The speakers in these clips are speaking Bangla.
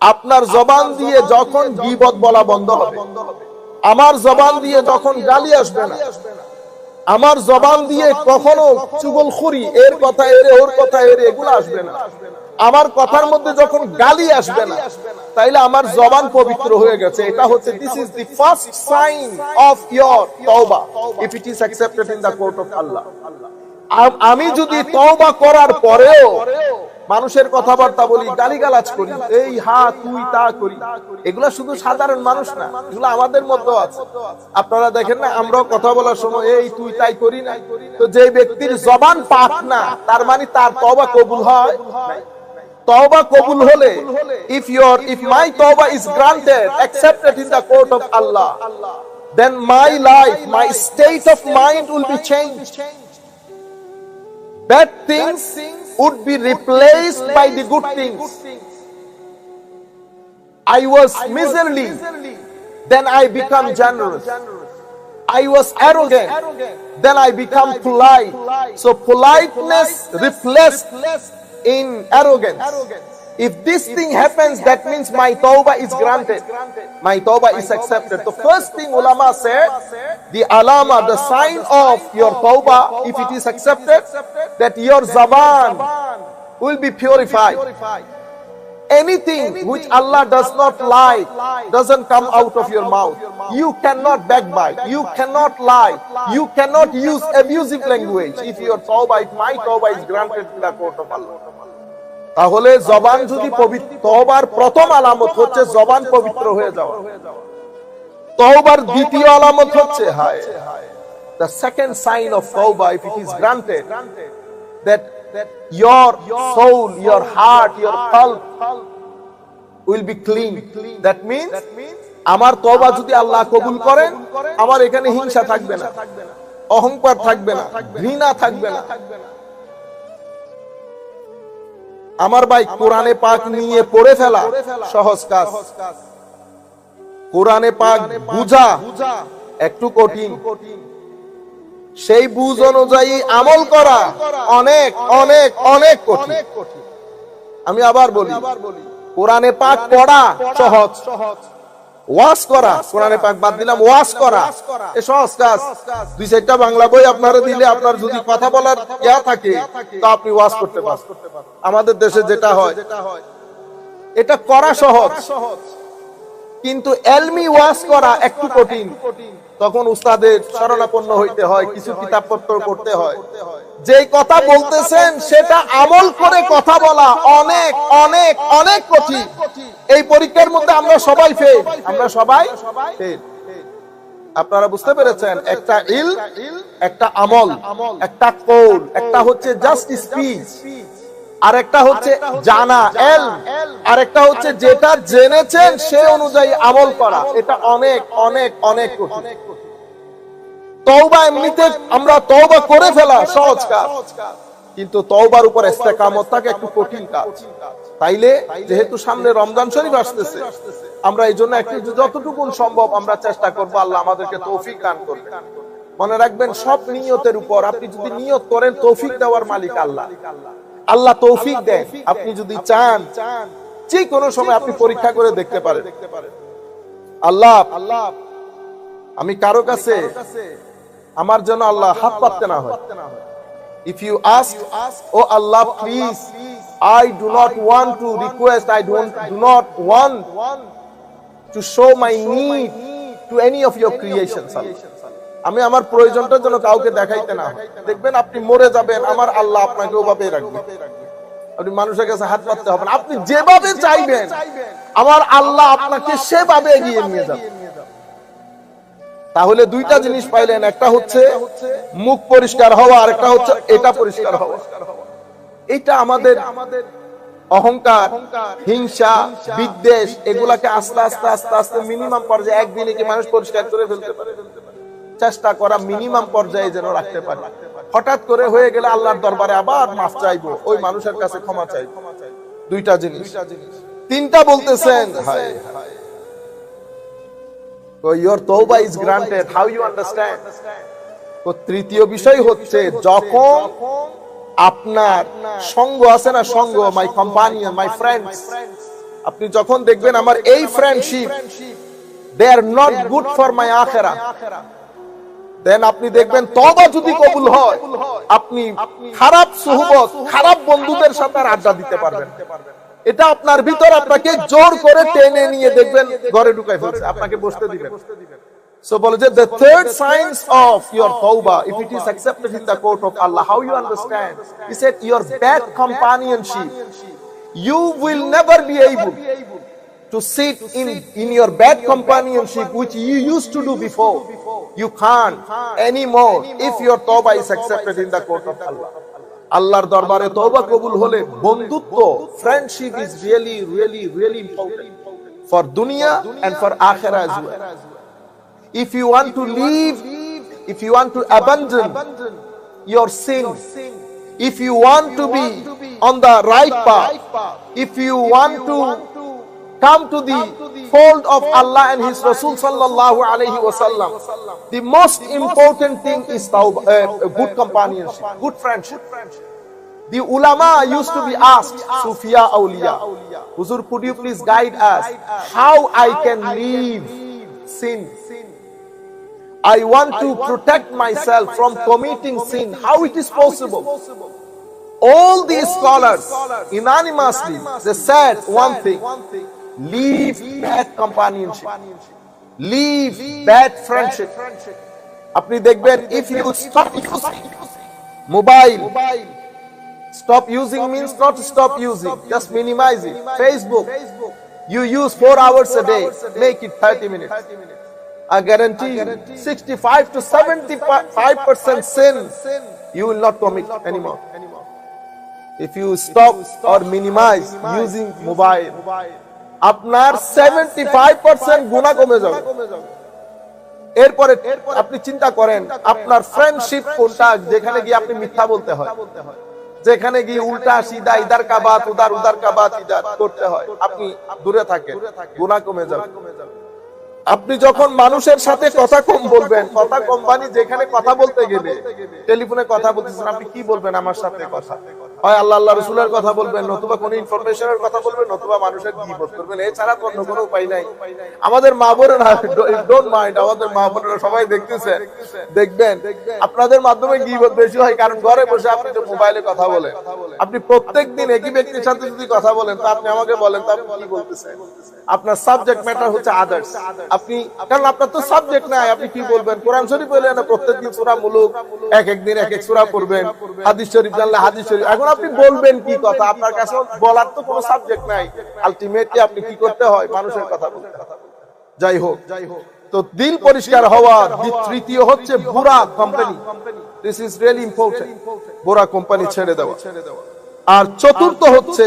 আপনার জবান দিয়ে যখন গিবত বলা বন্ধ হবে, আমার জবান দিয়ে যখন গালি আসবে না, আমার জবান দিয়ে কখনো চুগলখুরি এর কথা, এরে, ওর কথা, এরে, এগুলো আসবে না। আমার কথার মধ্যে যখন গালি আসবে না, তাইলে আমার জবান পবিত্র হয়ে গেছে। এটা হচ্ছে this is the first sign of your তওবা if it is accepted in the court of Allah আমি যদি তওবা করার পরেও মানুষের কথাবার্তা বলি, গালিগালাজ করি, এই হা, তুই, তা করি। এগুলা শুধু সাধারণ মানুষ না, এগুলো আমাদের মধ্যে আছে। আপনারা দেখেন না, আমরাও কথা বলার সময়, এই, তুই, তাই করি না। তো যে ব্যক্তির জবান পাক না, তার মানে তার তওবা কবুল হয়? তওবা কবুল হলে ইফ ইয়োর ইফ মাই তওবা is granted accepted in the court of Allah would be replaced by the good things. I was miserly, then I become generous. I was arrogant, then I become polite. So politeness replaced in arrogance. If this thing happens, that means my tawbah is granted. My tawbah is accepted. The first thing ulama said, the alama, the sign of your tawbah, if it is accepted, that your zaban will be purified. Anything which Allah does not like doesn't come out of your mouth. You cannot backbite. You cannot lie. You cannot use abusive language. If your tawbah, if my tawbah is granted in the court of Allah. তাহলে জবান যদি পবিত্র তওবার প্রথম আলামত হচ্ছে জবান পবিত্র হয়ে যাওয়া তওবার দ্বিতীয় আলামত হচ্ছে হায় the second sign of tawbah if it is granted that your soul your heart your qalb will be clean. That means আমার তওবা যদি আল্লাহ কবুল করেন আমার এখানে হিংসা থাকবে না অহংকার থাকবে না ঘৃণা থাকবে না। আমার ভাই কোরআনে পাক নিয়ে পড়ে ফেলা সহজ কাজ। কোরআনে পাক বুঝা একটু কঠিন। সেই বুঝ অনুযায়ী আমল করা অনেক অনেক অনেক কঠিন। আমি আবার বলি কোরআনে পাক পড়া সহজ। ওয়াশ করা কোরআনে পাক বাদ দিলাম ওয়াশ করা। এ সহজ কাজ। দুই চারটা বাংলা বই আপনারা দিলে আপনার যদি কথা বলার ইয়া থাকে তো আপনি ওয়াশ করতে পারেন আমাদের দেশে যেটা হয় এটা করা সহজ। কিন্তু এলমি ওয়াশ করা একটু কঠিন। তখন উস্তাদের শরণাপন্ন হইতে হয়, কিছু কিতাবপত্র পড়তে হয়। যে কথা বলতেছেন, সেটা আমল করে কথা বলা অনেক অনেক অনেক কঠিন। এই পরীক্ষার মধ্যে আমরা সবাই ফেল আমরা সবাই ফেল আপনারা বুঝতে পেরেছেন, একটা ইল একটা আমল, একটা কৌল, একটা হচ্ছে জাস্ট স্পিচ আর একটা হচ্ছে জানা এল আর একটা হচ্ছে যেটা জেনেছেন সে অনুযায়ী আমল করা। এটা অনেক অনেক অনেক কঠিন। তওবা এমনিতে আমরা তওবা করে ফেলা সহজ কাজ। কিন্তু তওবার উপর ইস্তেকামত থাকে একটু কঠিন কাজ। তাইলে যেহেতু সামনে রমজান শরীফ আসতেছে আমরা এই জন্য একটু যতটুকু সম্ভব আমরা চেষ্টা করব আল্লাহ আমাদেরকে তৌফিক দান করবে। মনে রাখবেন সব নিয়তের উপর আপনি যদি নিয়ত করেন তৌফিক দেওয়ার মালিক আল্লাহ। আল্লাহ তৌফিক দেন। আপনি যদি চান যে কোনো সময় আপনি পরীক্ষা করে দেখতে পারেন। আল্লাহ আল্লাহ আমি কারও কাছে আমার জন্য আল্লাহ হাত পাততে না হয়। If you ask O Allah please I do not want to request I don't do not want to show my need to any of your creations আমি আমার প্রয়োজনটার জন্য কাউকে দেখাইতে না দেখবেন আপনি মরে যাবেন, আমার আল্লাহ আপনাকে ওভাবে রাখবে। আপনি মানুষের কাছে হাত পাততে হবে আপনি যেভাবে চাইবেন, আমার আল্লাহ আপনাকে সেভাবে এগিয়ে নিয়ে যাবে। তাহলে দুইটা জিনিস পাইলেন, একটা হচ্ছে মুখ পরিষ্কার হওয়া, আর একটা হচ্ছে এটা পরিষ্কার হওয়া। এটা আমাদের অহংকার, হিংসা, বিদ্বেষ, এগুলাকে আস্তে আস্তে আস্তে আস্তে মিনিমাম পর্যায়ে একদিনে কি মানুষ পরিষ্কার করে ফেলতে পারে? চেষ্টা করা মিনিমাম পর্যায়ে যেন রাখতে পারে। হঠাৎ করে হয়ে গেলে আল্লাহর দরবারে আবার মাফ চাইব, ওই মানুষের কাছে ক্ষমা চাইব দুইটা জিনিস। তিনটা বলতেছেন তৃতীয় বিষয় হচ্ছে, যখন আপনার সঙ্গ আছে না সঙ্গ মাই কোম্পানিয়ন মাই ফ্রেন্ডস আপনি যখন দেখবেন আমার এই friendship they are not good for my আখেরা দেন আপনি দেখবেন তবা যদি কবুল হয় আপনি খারাপ সুহবত খারাপ বন্ধুদের সাথে আর আড্ডা দিতে পারবেন এটা আপনার ভিতর আপনাকে জোর করে টেনে নিয়ে দেখবেন ঘরে ঢুকাই ফেলছে আপনাকে বসতে দিবেন So বলে the third signs of your tawbah if it is accepted in the court of Allah how you understand he said your bad companionship you will never be able to sit in in your bad companionship which you used to do before you can't anymore if your tawbah is accepted in the court of Allah আল্লাহর দরবারে তওবা কবুল হলে বন্ধুত্ব friendship is really really really important for দুনিয়া এন্ড ফর আখিরা as well if you want to leave if you want to abandon your sin if you want to be on the right path if you want to come to the fold of Allah and His Rasul sallallahu alayhi wasallam the most important thing is tawbah, uh, good companionship good friendship. the ulama used to be asked Sufia Awliya Huzur could you please guide us how I can leave sin? I want to protect myself from committing sin. How it is possible? All these scholars unanimously they said one thing: leave bad companionship, leave bad friendship. আপনি দেখবেন if you stop using mobile, stop using means not stop using, just minimize it. Facebook, you use four hours a day, make it 30 minutes. I guarantee you, 65 to 75 percent sin you will not commit anymore. If you stop or minimize using mobile, আপনার 75 পার্সেন্ট গুণা কমে যাবে। এরপরে আপনি চিন্তা করেন আপনার ফ্রেন্ডশিপ কোনটা? যেখানে গিয়ে আপনি মিথ্যা বলতে হয়। যেখানে গিয়ে উল্টা সিধা ইদার কা বাত উদার উদার কা বাত ইদার করতে হয়। আপনি দূরে থাকেন গুণা কমে যাবে। আপনি যখন মানুষের সাথে কথা কম বলবেন কথা কোম্পানি যেখানে কথা বলতে গেলে টেলিফোনে কথা বলতেছেন আপনি কি বলবেন আমার সাথে কথা? হয় আল্লাহ আল্লাহ রসুলের কথা বলবেন, নতুবা কোন ইনফরমেশনের কথা বলবেন, নতুবা মানুষের গিবত করবেন। এছাড়া অন্য কোনো উপায় নাই। আমাদের মা বোনেরা ডোন্ট মাইন্ড আমাদের মা বোনেরা সবাই দেখতেছে। দেখবেন, আপনাদের মাধ্যমে গিবত বেশি হয়, কারণ ঘরে বসে আপনি মোবাইলে কথা বলেন। আপনি প্রত্যেক দিন একই ব্যক্তির সাথে যদি কথা বলেন তো আপনি আমাকে বলেন তো আপনি কি বলতেছেন? আপনার সাবজেক্ট ম্যাটার হচ্ছে আদার্স আপনি কারণ আপনার তো সাবজেক্ট নাই আপনি কি বলবেন? কোরআন শরীফ বলে না প্রত্যেকদিন সূরা মুলুক এক এক দিন এক এক সূরা পড়বেন হাদিস শরীফ জানলে হাদিস শরীফ এখন আপনি বলবেন কি কথা? আপনার কাছে বলার তো কোনো সাবজেক্ট নাই। আলটিমেটলি আপনি কি করতে হয়? মানুষের কথা বলতে। যাই হোক যাই হোক তো দিল পরিষ্কার হওয়া তৃতীয় হচ্ছে বুরা company this is really important বুরা company ছেড়ে দেওয়া। আর চতুর্থ হচ্ছে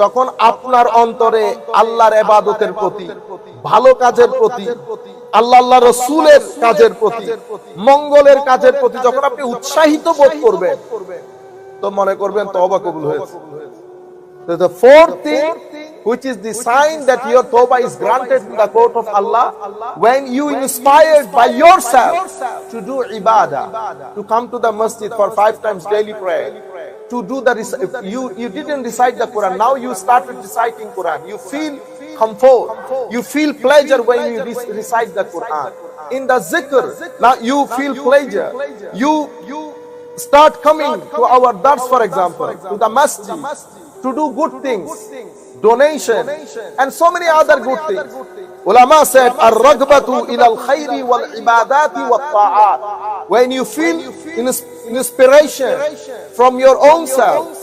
যখন আপনার অন্তরে আল্লাহর এবাদতের প্রতি, ভালো কাজের প্রতি, আল্লাহ আল্লাহ রসুলের কাজের প্রতি, মঙ্গলের কাজের প্রতি যখন আপনি উৎসাহিত বোধ করবেন, তো মনে করবেন তওবা কবুল হয়েছে। the fourth which is the sign that your tawbah is granted in the court of Allah, when you inspired by yourself to do ibadah, to come to the masjid for five times daily prayer, to do the you you didn't recite the Quran. Now you started reciting Quran. You feel comfort. You feel pleasure when you recite the Quran. In the zikr, now you feel pleasure. You you start coming to our dars, for example, to the masjid to do good things, donation, and so many other good things. Ulama said, "Ar-ragbatu ila al-khayri wal ibadati ta'at." When you feel inspiration from your own self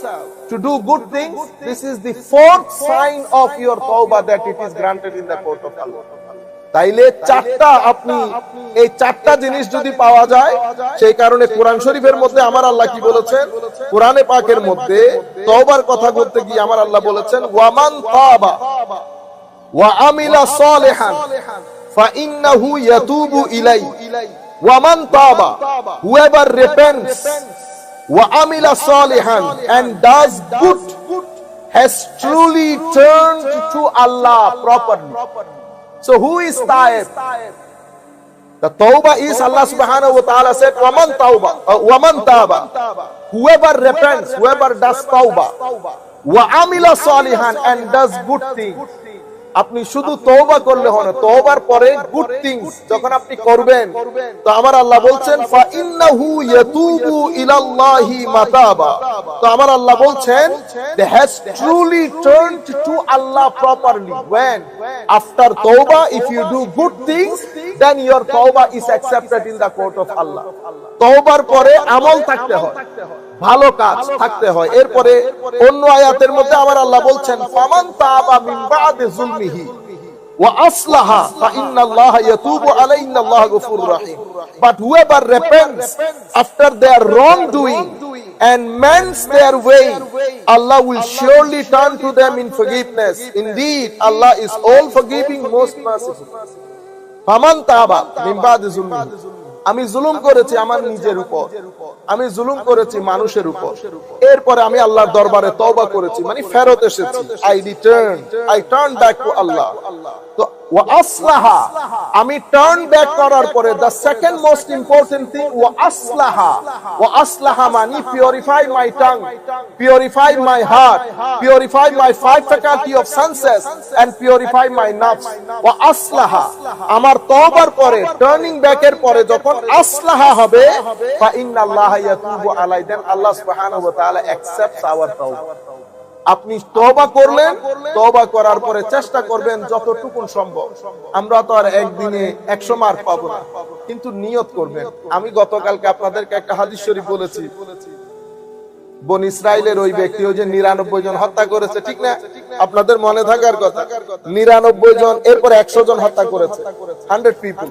to do good things, this is the fourth sign of your tawbah that it is granted in the court of Allah. তাইলে চারটা আপনি, এই চারটা জিনিস যদি পাওয়া যায়, সেই কারণে কোরআন শরীফের মধ্যে আমার আল্লাহ কি বলেছেন? কোরআনে পাকের মধ্যে তওবার কথা বলতে গিয়ে আমার আল্লাহ বলেছেন, ওয়ামান তাবা ওয়া আমিলা সালিহান ফাইন্নাহু ইয়াতুবু ইলাই ওয়ামান তাবা whoever repents ওয়া আমিলা সালিহান and does good has truly turned to Allah properly So who is Taib? The Tawbah is Allah subhanahu wa ta'ala said, Waman Tawbah, uh, Waman Taba. Whoever repents, whoever does Tawbah, wa amila salihan and does good things. আপনি শুধু তওবা করলে হবে না, তওবার পরে গুড থিংস যখন আপনি করবেন, তো আমার আল্লাহ বলছেন ফা ইন্নাহু ইয়াতুবু ইলাল্লাহি মাতাবা। তো আমার আল্লাহ বলছেন they has truly turned to Allah properly when? After if you do good things, then your tawbah is accepted in the court of Allah. তওবার পরে আমল থাকতে হয়। ভালো কাজ থাকতে হয় এরপরে অন্য আয়াতের মধ্যে আমার আল্লাহ বলছেন ফামান তাবা মিন বাদি যুলমিহি ওয়া আসলাহা ফাইন্না আল্লাহ ইয়াতুবু আলাইহি ইন্না আল্লাহ গফুরুর রহিম but whoever repents after their wrongdoing and mends their way Allah will surely turn to them in forgiveness indeed Allah is all forgiving most merciful ফামান তাবা মিন বাদি যুলমিহি আমি জুলুম করেছি আমার নিজের উপর। আমি জুলুম করেছি মানুষের উপর। এরপরে আমি আল্লাহর দরবারে তওবা করেছি। মানে ফেরত এসেছি। I return I turn back to Allah তো আমি টার্ন ব্যাক করার পরে the second most important thing ওয়া আসলাহা। ওয়া আসলাহা মানে purify my tongue purify my heart purify my five faculty of senses and purify my নাফস ওয়া আসলাহা। আমার তওবার পরে টার্নিং ব্যাক এর পরে যখন আসলাহা হবে ফা ইন্নাল্লাহা ইয়াতুবু আলাই দেন আল্লাহ সুবহানাহু ওয়া তাআলা অ্যাকসেপ্টস আওয়ার তাওবা আপনি তবা করলেন তবা করার পরে চেষ্টা করবেন যতটুকু সম্ভব। আমরা তো আর একদিনে 100 মার্ক পাবো না। কিন্তু নিয়ত করবেন। আমি গতকালকে আপনাদেরকে একটা হাদিস শরীফ বলেছি। বন ইসরায়েলের ওই ব্যক্তি ওই যে নিরানব্বই জন হত্যা করেছে, ঠিক না? আপনাদের মনে থাকার কথা, নিরানব্বই জন, এরপরে একশো জন হত্যা করেছে হান্ড্রেড পিপুল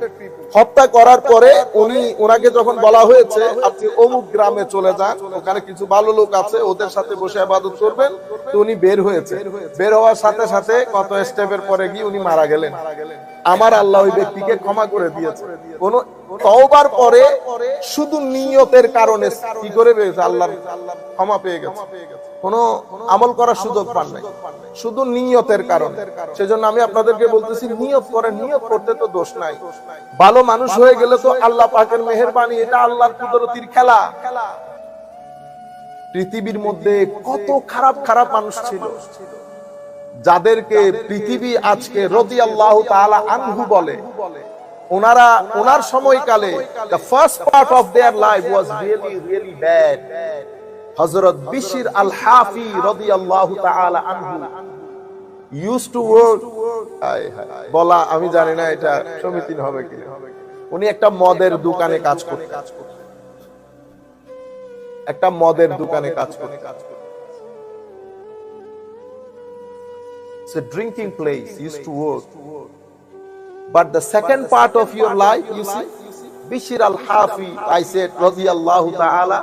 হত্যা করার পরে উনি ওনাকে যখন বলা হয়েছে, আপনি অমুক গ্রামে চলে যান, ওখানে কিছু ভালো লোক আছে, ওদের সাথে বসে আবাদত করবেন, তো উনি বের হয়েছে। বের হওয়ার সাথে সাথে কত স্টেপের পরে গিয়ে উনি মারা গেলেন। আমার আল্লাহ ওই ব্যক্তিকে ক্ষমা করে দিয়েছে। কোন তওবার পরে শুধু নিয়তের কারণে কি করে রয়েছে আল্লাহর ক্ষমা পেয়ে গেছে। কোন আমল করার সুযোগ পান নাই। শুধু নিয়তের কারণে। সেজন্য আমি আপনাদেরকে বলতেছি নিয়ত করে নিয়ত করতে তো দোষ নাই। ভালো মানুষ হয়ে গেলে তো আল্লাহ পাকের মেহেরবানি এটা আল্লাহর কুদরতির খেলা। পৃথিবীর মধ্যে কত খারাপ খারাপ মানুষ ছিল। যাদেরকে পৃথিবী আজকে রদি আল্লাহ আনহু বলে ওনারা ওনার সময়কালে the first part of their life was really really bad Hazrat Bishr আল হাফি রাদিয়াল্লাহু তাআলা আনহু ইউজ টু ওয়ার্ক বলা আমি জানি না এটা সমীচীন হবে কি। উনি একটা মদের দোকানে কাজ করতেন। একটা মদের দোকানে কাজ করতেন। It's a drinking place, used to work. But the second part of your life, you see, Bishir al-Hafi, I said, radiyallahu ta'ala,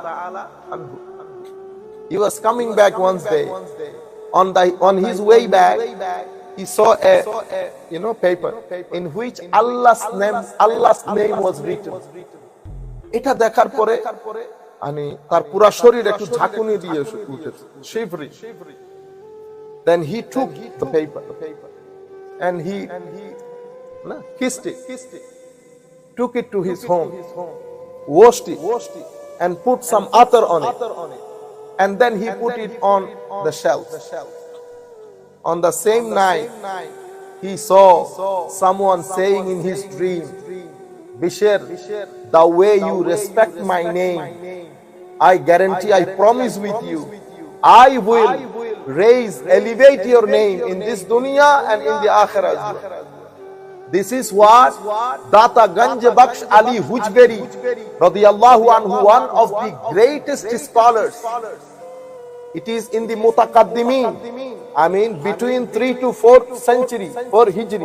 he was coming back one day. On, the, on his way back, he saw a, you know, paper in which Allah's name, Allah's name was written. এটা দেখার পরে মানে তার পুরা শরীর একটু ঝাঁকুনি দিয়ে উঠেছে শিবরি Then he took the paper and he kissed it, took it to his home, washed it, and put some attar on it. And then he put it on the shelf. On the same night, he saw someone saying in his dream, Bishir, the way you respect my name, I guarantee, I promise with you, I will raise, elevate your name in this dunya and in the akhirah. This is what Data Ganj Baksh Ali Hujberi radiyallahu anhu, one of the greatest scholars. It is in the Mutaqaddimin, I mean between 3 to 4th century, 4 Hijri.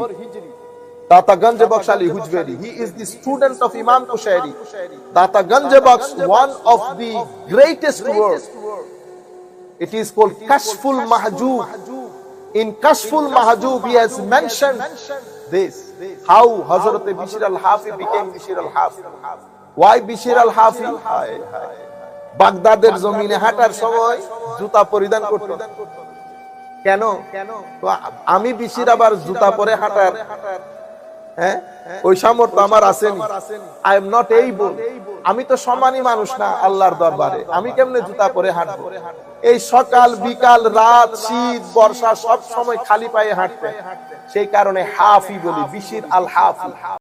Data Ganj Baksh Ali Hujberi. He is the student of Imam Kushairi. Data Ganj Baksh, one of the greatest works. It is called Kashful Mahjub. In Kashful Mahjub, he has mentioned this. How Hazrat Bishir al-Hafi became Bishir al-Hafi. Why Bishir al-Hafi? বাগদাদের জমিনে হাঁটার সময় জুতা পরিধান করত। কেন? আমি বিশির আবার জুতা পরে হাঁটার। হ্যাঁ? ওই সামর্থ্য আমার আসেনি। আই এম নট এই আমি তো সম্মানী মানুষ না আল্লাহর দরবারে। আমি কেমনে জুতা পরে হাঁটবো? এই সকাল, বিকাল, রাত, শীত, বর্ষা সব সময় খালি পায়ে হাঁটতে সেই কারণে হাফি বলি, বিশির আল হাফি